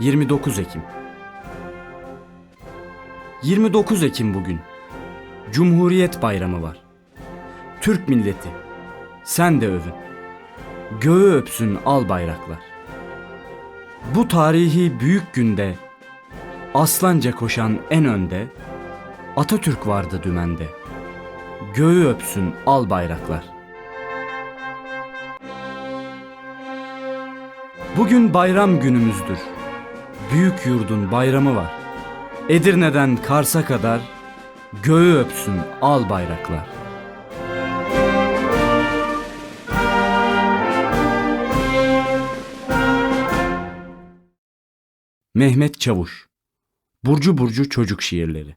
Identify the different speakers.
Speaker 1: 29 Ekim 29 Ekim bugün. Cumhuriyet Bayramı var. Türk milleti, sen de övün. Göğü öpsün al bayraklar. Bu tarihi büyük günde aslanca koşan en önde Atatürk vardı dümende. Göğü öpsün al bayraklar. Bugün bayram günümüzdür. Büyük yurdun bayramı var. Edirne'den Kars'a kadar göğü öpsün al bayraklar. Mehmet Çavuş Burcu Burcu Çocuk Şiirleri